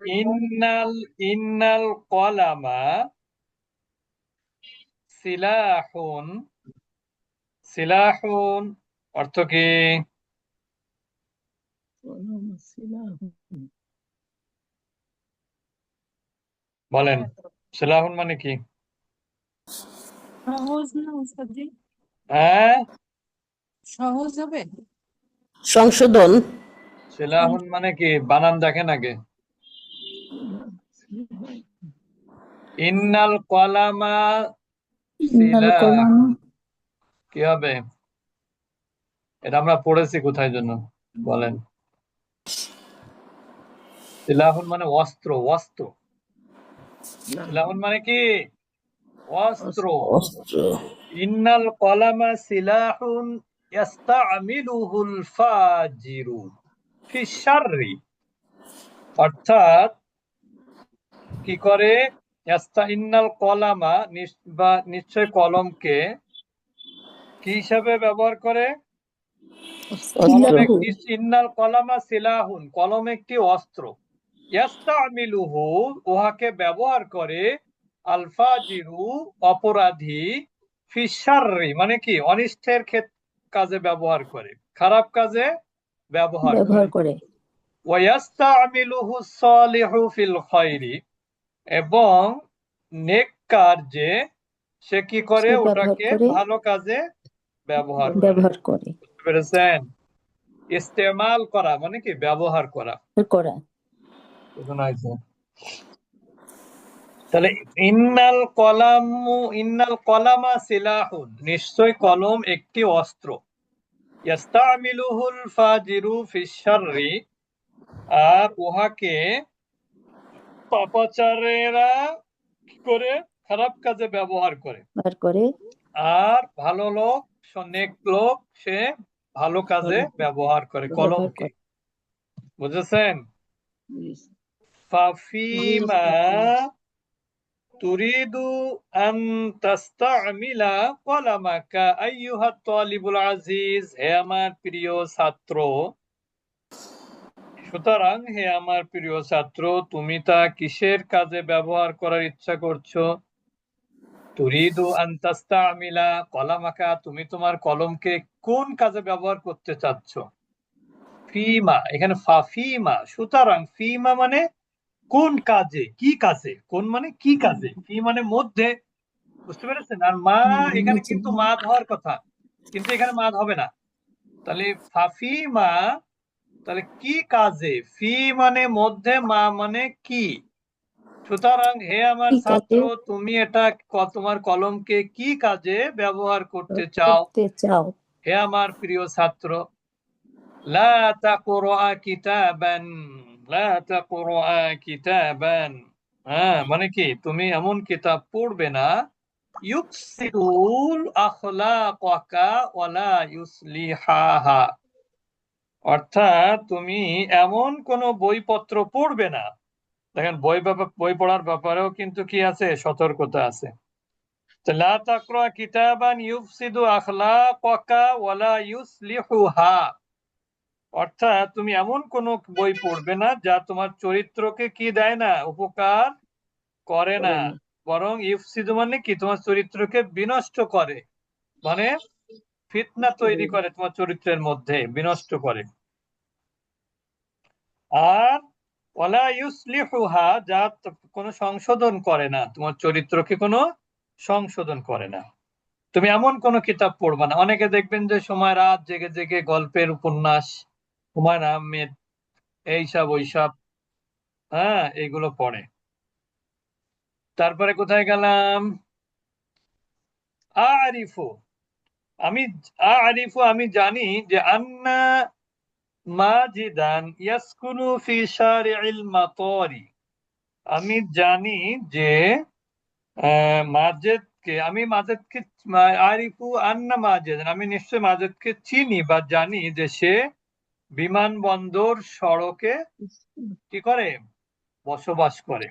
ইন্নাল ইন্নাল কলামা সিলাহুন সিলাহুন অর্থ কি? বলেন সিলাহুন মানে কি? সহজ হ্যাঁ? সহজ হবে? সংশোধন। সিলাহুন মানে কি? বানান দেখেন আগে। ইন্নাল কলামা কি হবে? এটা আমরা পড়েছি কোথায় জন্য বলেন। সিলাহুন মানে অস্ত্র অস্ত্র। সিলাহুন মানে কি? অস্ত্র। অস্ত্র। ইন্নাল কলামা সিলাহুন ইয়াস্তামিলুহুল ফাজিরু ফি শাররি। অর্থাৎ কি করে? ইন্নাল কলামা বা নিশ্চয় কলমকে কি হিসাবে ব্যবহার করে? ইন্নাল কলামা সিলাহুন কলম একটি অস্ত্র। ইয়াস্তামিলুহু উহাকে ব্যবহার করে আলফাজিরু অপরাধী ফিসাররি মানে কি? অনিষ্টের ক্ষেত কাজে ব্যবহার করে খারাপ কাজে ব্যবহার করে। ওয়াস্তামিলুহু সালিহু ফিল খায়রি এবং নেক কার্যে সে কি করে? ওটাকে ভালো কাজে ব্যবহার ব্যবহার করে। পেরেছেন? ইস্তেমাল করা মানে কি? ব্যবহার করা। করা। তাহলে ইন্নাল কলামু ইন্নাল কলামা সিলাহুন। নিশ্চয় কলম একটি অস্ত্র। ইয়াস্তামিলুহুল ফাজিরু ফিশ শাররি। আর উহাকে পাপাচারেরা কি করে? খারাপ কাজে ব্যবহার করে। ব্যবহার করে। আর ভালো লোক নেক লোক সে ভালো কাজে ব্যবহার করে কলমকে। বুঝেছেন? ফাফিমা তুরিদু আন তাস্তামিলা কলামাকা আইয়ুহা তালিবুল আজিজ। হে আমার প্রিয় ছাত্র সুতরাং হে আমার প্রিয় ছাত্র তুমি তা কিসের কাজে ব্যবহার করার ইচ্ছা করছ? তুরিদু আন তাস্তামিলা কলামাকা তুমি তোমার কলমকে কোন কাজে ব্যবহার করতে চাচ্ছ? ফিমা এখানে ফাফিমা সুতরাং ফিমা মানে কোন কাজে কি কাজে কোন মানে কি কাজে ফি মানে মধ্যে বুঝতে পেরেছেন? আর মা এখানে কিন্তু মাদ হওয়ার কথা কিন্তু এখানে মাদ হবে না। তাহলে ফাফিমা তাহলে কি কাজে? ফি মানে মধ্যে মা মানে কি? সুতরাং হে আমার ছাত্র তুমি এটা তোমার কলমকে কি কাজে ব্যবহার করতে চাও? হে আমার প্রিয় ছাত্র লা তাকরা কিতাবান লা তাকরা কিতাবান। হ্যাঁ মানে কি? তুমি এমন কিতাব পড়বে না। ইউফসিদুল আখলাকাকা ওয়ালা ইউসলিহাহা। অর্থাৎ তুমি এমন কোন বইপত্র পড়বে না। দেখেন বই বই পড়ার ব্যাপারেও কিন্তু কি আছে? সতর্কতা আছে। লা তাকরা কিতাবান ইউফসিদু আখলাকাকা ওয়ালা ইউসলিহুহা। অর্থাৎ তুমি এমন কোন বই পড়বে না যা তোমার চরিত্রকে কি দেয় না? উপকার করে না। বরং ইফসিদু মানে কি? তোমার চরিত্রকে বিনষ্ট করে। মানে ফিতনা তৈরি করে তোমার চরিত্রের মধ্যে বিনষ্ট করে। আর ওয়ালা ইউসলিহুহা যা কোনো সংশোধন করে না তোমার চরিত্রকে কোনো সংশোধন করে না। তুমি এমন কোনো কিতাব পড়বা না। অনেকে দেখবেন যে সময় রাত জেগে জেগে গল্পের উপন্যাস হুমায়ুন আহমেদ এইসব ওইসব হ্যাঁ এগুলো পড়ে। তারপরে কোথায় গেলাম? আরিফু। আমি আরিফু আমি জানি যে আন্না মাজিদান ইয়াসকুনু ফি শারি'িল মাতারি। আমি জানি যে আহ, মাজেদকে আমি মাজেদকে আরিফু আন্না মাজেদ আমি নিশ্চয় মাজেদকে চিনি বা জানি যে সে বিমানবন্দর সড়কে কি করে? বসবাস করে।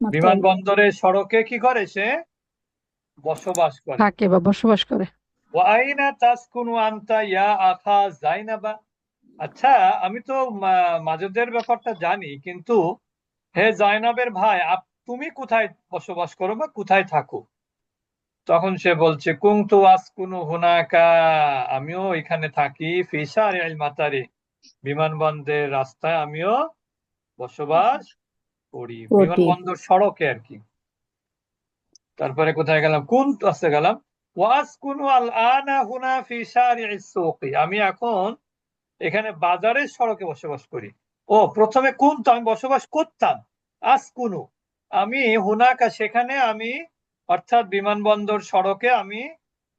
বিমানবন্দরের সড়কে কি করে সে? বসবাস করে। থাকে বা বসবাস করে। ওয়াইনা তাসকুনু আনতা ইয়া আখা জাইনাবা আচ্ছা আমি তো মাজেদের ব্যাপারটা জানি কিন্তু হে জাইনাবের ভাই তুমি কোথায় বসবাস করো বা কোথায় থাকো? তখন সে বলছে কুংতু আসকুনু হুনাকা? আমিও এখানে থাকি ফিসার আল মাতারি বিমানবন্দরের রাস্তায় আমিও বসবাস করি। বিমানবন্দর সড়কে আর কি। তারপরে কোথায় গেলাম? কোন আসতে গেলাম। আমি এখন এখানে বাজারের সড়কে বসবাস করি। ও, প্রথমে কোন তো আমি বসবাস করতাম? আসকুনু। আমি হুনাকা, সেখানে আমি অর্থাৎ বিমানবন্দর সড়কে আমি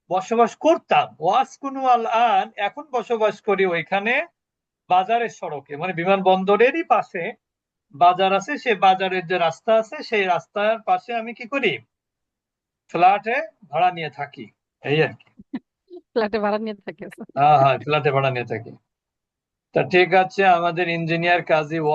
বসবাস করতাম। ওয়াসকুনু আল আন, এখন বসবাস করি ওইখানে বাজারের সড়কে। মানে বিমানবন্দরেরই পাশে বাজার আছে সেই বাজারের যে রাস্তা আছে, সেই রাস্তার পাশে আমি কি করি? ফ্ল্যাটে ভাড়া নিয়ে থাকি। এই আর কি। ফ্ল্যাটে ভাড়া নিয়ে থাকি। হ্যাঁ হ্যাঁ ফ্ল্যাটে ভাড়া নিয়ে থাকি। তা ঠিক আছে আমাদের ইঞ্জিনিয়ার কাজী